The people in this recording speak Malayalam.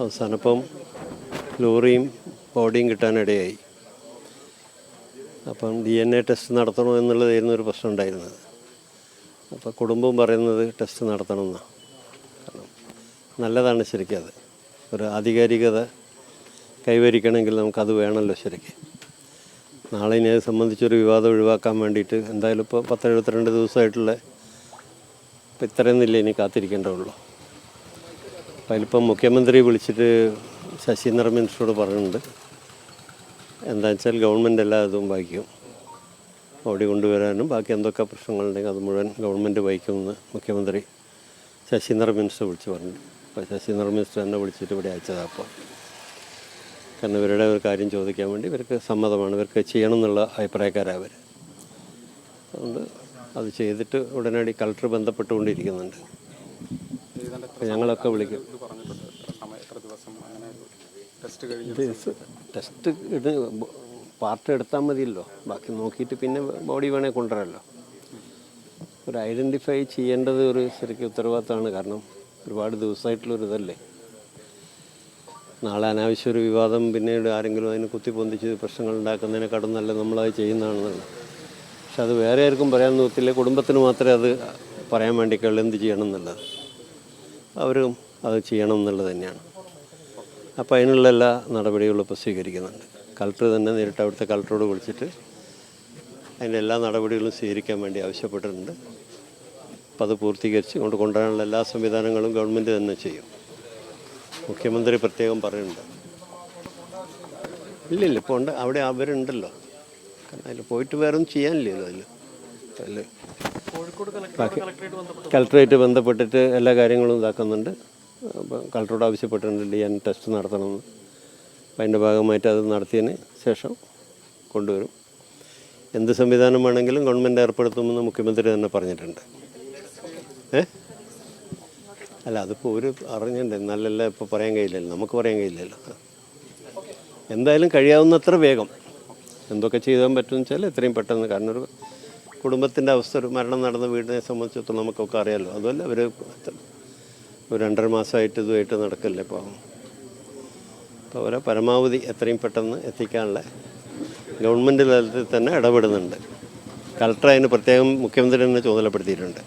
അവസാനം ഇപ്പം ലോറിയും ബോഡിയും കിട്ടാനിടയായി. അപ്പം ഡി എൻ എ ടെസ്റ്റ് നടത്തണോ എന്നുള്ളതായിരുന്നു ഒരു പ്രശ്നം ഉണ്ടായിരുന്നത്. അപ്പോൾ കുടുംബവും പറയുന്നത് ടെസ്റ്റ് നടത്തണമെന്നാണ് കാരണം നല്ലതാണ് ശരിക്കും അത്. ഒരു ആധികാരികത കൈവരിക്കണമെങ്കിൽ നമുക്കത് വേണമല്ലോ ശരിക്കും. നാളെ ഇനി അത് സംബന്ധിച്ചൊരു വിവാദം ഒഴിവാക്കാൻ വേണ്ടിയിട്ട് എന്തായാലും ഇപ്പോൾ പത്ത് എഴുപത്തിരണ്ട് ദിവസമായിട്ടുള്ള ഇപ്പം ഇത്രയൊന്നുമില്ല ഇനി കാത്തിരിക്കേണ്ടതുള്ളൂ അതിലിപ്പം മുഖ്യമന്ത്രി വിളിച്ചിട്ട് ശശീന്ദ്രൻ മിനിസ്റ്ററോട് പറഞ്ഞിട്ടുണ്ട്. എന്താ വെച്ചാൽ ഗവൺമെന്റ് എല്ലാ ഇതും വഹിക്കും ഓടി കൊണ്ടുവരാനും ബാക്കി എന്തൊക്കെ പ്രശ്നങ്ങളുണ്ടെങ്കിൽ അത് മുഴുവൻ ഗവൺമെന്റ് വഹിക്കുമെന്ന് മുഖ്യമന്ത്രി ശശീന്ദ്ര മിനിസ്റ്റർ വിളിച്ച് പറഞ്ഞു. അപ്പോൾ ശശീന്ദ്ര മിനിസ്റ്റർ എന്നെ വിളിച്ചിട്ട് ഇവിടെ അയച്ചതാണ് അപ്പോൾ കാരണം ഇവരുടെ ഒരു കാര്യം ചോദിക്കാൻ വേണ്ടി ഇവർക്ക് സമ്മതമാണ്. ഇവർക്ക് ചെയ്യണം എന്നുള്ള അഭിപ്രായക്കാരാണ് അവർ അതുകൊണ്ട് അത് ചെയ്തിട്ട് ഉടനടി കളക്ടർ ബന്ധപ്പെട്ടുകൊണ്ടിരിക്കുന്നുണ്ട്. ഞങ്ങളൊക്കെ വിളിക്കും. ടെസ്റ്റ് ഇത് പാർട്ട് എടുത്താൽ മതിയല്ലോ. ബാക്കി നോക്കിയിട്ട് പിന്നെ ബോഡി വേണേൽ കൊണ്ടുവരാമല്ലോ ഒരു ഐഡന്റിഫൈ ചെയ്യേണ്ടത് ഒരു ശരിക്കും ഉത്തരവാദിത്തമാണ്. കാരണം ഒരുപാട് ദിവസമായിട്ടുള്ളൊരു ഇതല്ലേ? നാളെ അനാവശ്യ ഒരു വിവാദം പിന്നീട് ആരെങ്കിലും അതിന് കുത്തിപ്പൊന്തിച്ച് പ്രശ്നങ്ങൾ ഉണ്ടാക്കുന്നതിനെക്കാട്ടും നല്ല നമ്മളത് ചെയ്യുന്നതാണെന്നുള്ളത് പക്ഷെ അത് വേറെ ആർക്കും പറയാൻ നോക്കില്ല കുടുംബത്തിന് മാത്രമേ അത് പറയാൻ വേണ്ടിക്കുള്ളൂ എന്ത് ചെയ്യണം എന്നുള്ളത്. അവരും അത് ചെയ്യണം എന്നുള്ളത് തന്നെയാണ്. അപ്പോൾ അതിനുള്ള എല്ലാ നടപടികളും ഇപ്പോൾ സ്വീകരിക്കുന്നുണ്ട്. കളക്ടർ തന്നെ നേരിട്ട് അവിടുത്തെ കളക്ടറോട് വിളിച്ചിട്ട് അതിന്റെ എല്ലാ നടപടികളും സ്വീകരിക്കാൻ വേണ്ടി ആവശ്യപ്പെട്ടിട്ടുണ്ട്. അപ്പോൾ അത് പൂർത്തീകരിച്ച് കൊണ്ട് കൊണ്ടുവരാനുള്ള എല്ലാ സംവിധാനങ്ങളും ഗവൺമെന്റ് തന്നെ ചെയ്യും. മുഖ്യമന്ത്രി പ്രത്യേകം പറയുന്നുണ്ട്. ഇല്ലില്ല ഇപ്പോൾ ഉണ്ട്. അവിടെ അവരുണ്ടല്ലോ. കാരണം അതിൽ പോയിട്ട് വേറെ ഒന്നും ചെയ്യാനില്ലല്ലോ അതിൽ ബാക്കി കളക്ടറേറ്റ് ബന്ധപ്പെട്ടിട്ട് എല്ലാ കാര്യങ്ങളും ഇതാക്കുന്നുണ്ട്. അപ്പം കളക്ടറോട് ആവശ്യപ്പെട്ടിട്ടുണ്ട് ഡി എൻ ടെസ്റ്റ് നടത്തണമെന്ന്. അപ്പം അതിന്റെ ഭാഗമായിട്ട് അത് നടത്തിയതിന് ശേഷം കൊണ്ടുവരും. എന്ത് സംവിധാനം വേണമെങ്കിലും ഗവൺമെന്റ് ഏർപ്പെടുത്തുമെന്ന് മുഖ്യമന്ത്രി തന്നെ പറഞ്ഞിട്ടുണ്ട്. ഏ? അല്ല അതിപ്പോൾ ഒരു അറിഞ്ഞിട്ടുണ്ട്. എന്നാലല്ല ഇപ്പോൾ പറയാൻ കഴിയില്ലല്ലോ. നമുക്ക് പറയാൻ കഴിയില്ലല്ലോ. എന്തായാലും കഴിയാവുന്നത്ര വേഗം. എന്തൊക്കെ ചെയ്യാൻ പറ്റുമെന്ന് വെച്ചാൽ എത്രയും പെട്ടെന്ന് കാരണം ഒരു കുടുംബത്തിന്റെ അവസ്ഥ ഒരു മരണം നടന്ന വീടിനെ സംബന്ധിച്ചിടത്തോളം നമുക്കൊക്കെ അറിയാമല്ലോ അതുമല്ല അവർ ഒരു രണ്ടര മാസമായിട്ട് ഇതുമായിട്ട് നടക്കില്ല ഇപ്പോൾ അപ്പോൾ അവരെ പരമാവധി എത്രയും പെട്ടെന്ന് എത്തിക്കാനുള്ള ഗവൺമെന്റ് തലത്തിൽ തന്നെ ഇടപെടുന്നുണ്ട്. കളക്ടർ അതിന് പ്രത്യേകം മുഖ്യമന്ത്രി തന്നെ ചുമതലപ്പെടുത്തിയിട്ടുണ്ട്.